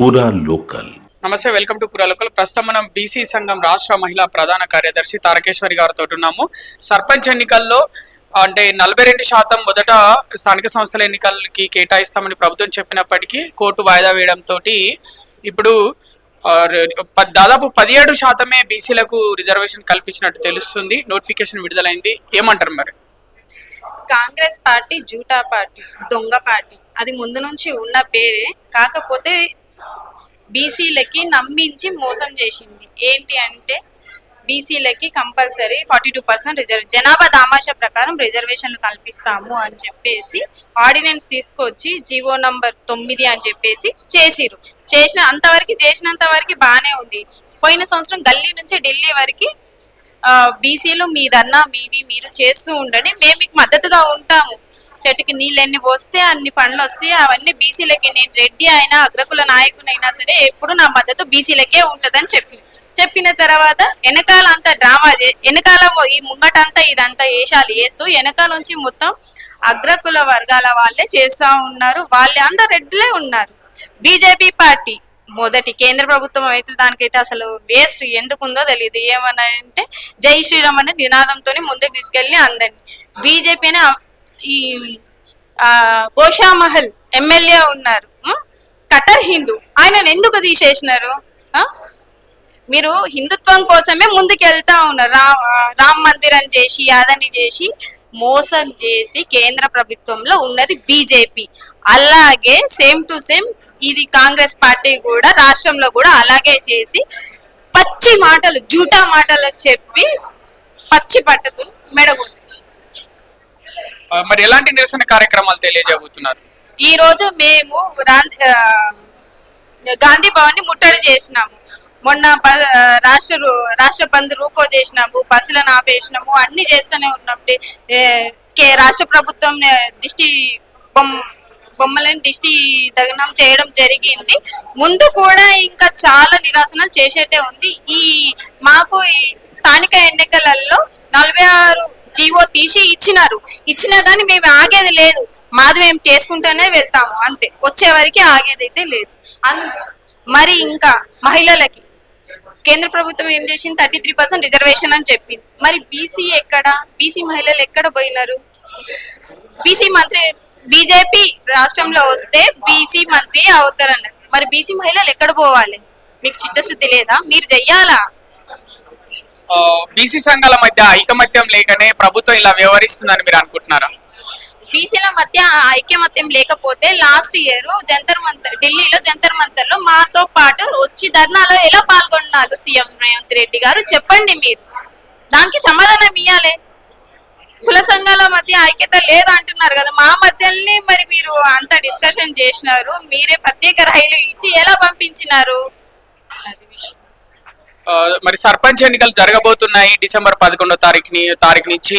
పూరా లోకల్ నమస్తే welcome to పురాలకులు ప్రస్తుతం మనం బీసీ సంఘం రాష్ట్ర మహిళా ప్రధాన కార్యదర్శి తారకేశ్వరి గారితో ఉన్నాము. సర్పంచ్ ఎన్నికల్లో అంటే నలభై రెండు శాతం మొదట స్థానిక సంస్థల ఎన్నికలకి కేటాయిస్తామని ప్రభుత్వం చెప్పినప్పటికీ కోర్టు వాయిదా వేయడంతో ఇప్పుడు దాదాపు పదిహేడు శాతమే బీసీలకు రిజర్వేషన్ కల్పించినట్టు తెలుస్తుంది. నోటిఫికేషన్ విడుదలైంది. ఏమంటారు మరి? కాంగ్రెస్ పార్టీ జూటా పార్టీ దొంగ పార్టీ అది ముందు నుంచి ఉన్న పేరే. కాకపోతే బీసీలకి నమ్మించి మోసం చేసింది. ఏంటి అంటే బీసీలకి compulsory forty two percent reserve జనాభా దామాషా ప్రకారం రిజర్వేషన్లు కల్పిస్తాము అని చెప్పేసి ఆర్డినెన్స్ తీసుకొచ్చి జీవో నంబర్ తొమ్మిది అని చెప్పేసి చేసిరు చేసిన అంతవరకు చేసినంత వరకు బాగానే ఉంది. పోయిన సంవత్సరం గల్లీ నుంచి ఢిల్లీ వరకు బీసీలు మీదన్నా మీవి మీరు చేస్తూ ఉండండి మేము మీకు మద్దతుగా ఉంటాము. చెట్టుకి నీళ్ళన్నీ పోస్తే అన్ని పండ్లు వస్తాయి అవన్నీ బీసీలకి. నేను రెడ్డి అయినా అగ్రకుల నాయకునైనా సరే ఎప్పుడు నా మద్దతు బీసీలకే ఉంటదని చెప్పింది చెప్పిన తర్వాత వెనకాల అంతా డ్రామా వెనకాల ఈ ముంగటంతా ఇదంతా వేషాలు వేస్తూ వెనకాల నుంచి మొత్తం అగ్రకుల వర్గాల వాళ్ళే చేస్తూ ఉన్నారు. వాళ్ళే అందరు రెడ్లే ఉన్నారు. బీజేపీ పార్టీ మొదటి కేంద్ర ప్రభుత్వం అయితే దానికైతే అసలు వేస్ట్ ఎందుకు ఉందో తెలియదు ఏమన్నా అంటే జై శ్రీరామ్ అనే నినాదంతో ముందుకు తీసుకెళ్ళి అందరిని. బీజేపీ ఈ గోషామహల్ ఎమ్మెల్యే ఉన్నారు. కటర్ హిందూ. ఆయనను ఎందుకు తీసేసినారు? మీరు హిందుత్వం కోసమే ముందుకు వెళ్తా ఉన్నారు. రా రామ్ మందిరం చేసి అదని చేసి మోసం చేసి కేంద్ర ప్రభుత్వంలో ఉన్నది బీజేపీ. అలాగే సేమ్ టు సేమ్ ఇది కాంగ్రెస్ పార్టీ కూడా రాష్ట్రంలో కూడా అలాగే చేసి పచ్చి మాటలు జూటా మాటలు చెప్పి పచ్చి పట్టతులు మెడగోసేసి మరి ఎలాంటి నిరసన కార్యక్రమాలు తెలియజేయబోతున్నారు? ఈ రోజు మేము గాంధీ భవన్ని ముట్టడి చేసినాము. మొన్న ప- రాష్ట్ర రాష్ట్ర బంద్ రూకో చేసినాము బస్సులను ఆపేసినాము అన్ని చేస్తూనే ఉన్నప్పుడు కే- రాష్ట్ర ప్రభుత్వం దిష్టి బొమ్మ బొమ్మలను దిష్టి దగ్నం చేయడం జరిగింది. ముందు కూడా ఇంకా చాలా నిరాశనలు చేసేటే ఉంది. ఈ మాకు ఈ స్థానిక ఎన్నికలలో నలభై ఆరు జీవో తీసి ఇచ్చినారు. ఇచ్చినా కానీ మేము ఆగేది లేదు. మాది మేము చేసుకుంటూనే వెళ్తాము అంతే. వచ్చే వరకు ఆగేది అయితే లేదు. అన్ మరి ఇంకా మహిళలకి. కేంద్ర ప్రభుత్వం ఏం చేసింది? థర్టీ త్రీ పర్సెంట్ రిజర్వేషన్ అని చెప్పింది. మరి బీసీ ఎక్కడ? బీసీ మహిళలు ఎక్కడ పోయినారు? బీసీ మంత్రి బీజేపీ రాష్ట్రంలో వస్తే బీసీ మంత్రి అవుతారన్నారు. మరి బీసీ మహిళలు ఎక్కడ పోవాలి? మీకు చిత్తశుద్ధి లేదా? మీరు చెయ్యాలా? బీసీ సంఘాల మధ్య ఐకమత్యం లేకనే ప్రభుత్వం ఇలా వ్యవహరిస్తుందని మీరు అనుకుంటున్నారా? బీసీల మధ్య ఐక్యమత్యం లేకపోతే లాస్ట్ ఇయర్ జంతర్ మంతర్ ఢిల్లీలో జంతర్ మంతర్లో మాతో పాటు వచ్చి ధర్నాలో ఎలా పాల్గొన్నారు సీఎం రేవంత్ రెడ్డి గారు? చెప్పండి మీరు. దానికి సమాధానం ఇవ్వాలి కుల సంఘాల మధ్య ఐక్యత లేదు అంటున్నారు కదా మా మధ్యనే మరి మీరు అంత డిస్కషన్ చేసినారు. మీరే ప్రత్యేక రైలు ఇచ్చి ఎలా పంపించినారు? మరి సర్పంచ్ ఎన్నికలు జరగబోతున్నాయి డిసెంబర్ పదకొండో తారీఖుని తారీఖు నుంచి.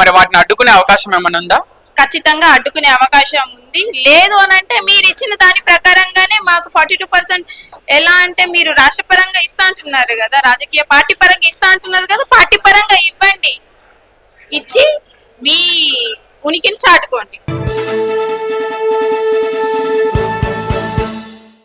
మరి వాటిని అడ్డుకునే అవకాశం ఏమైనా ఉందా? ఖచ్చితంగా అడ్డుకునే అవకాశం ఉంది. లేదు అని అంటే మీరు ఇచ్చిన దాని ప్రకారంగానే మాకు ఫార్టీ టూ పర్సెంట్ ఎలా అంటే మీరు రాష్ట్ర పరంగా ఇస్తా అంటున్నారు కదా రాజకీయ పార్టీ పరంగా ఇస్తా అంటున్నారు కదా పార్టీ పరంగా ఇవ్వండి. ఇచ్చి మీ ఉనికిని చాటుకోండి.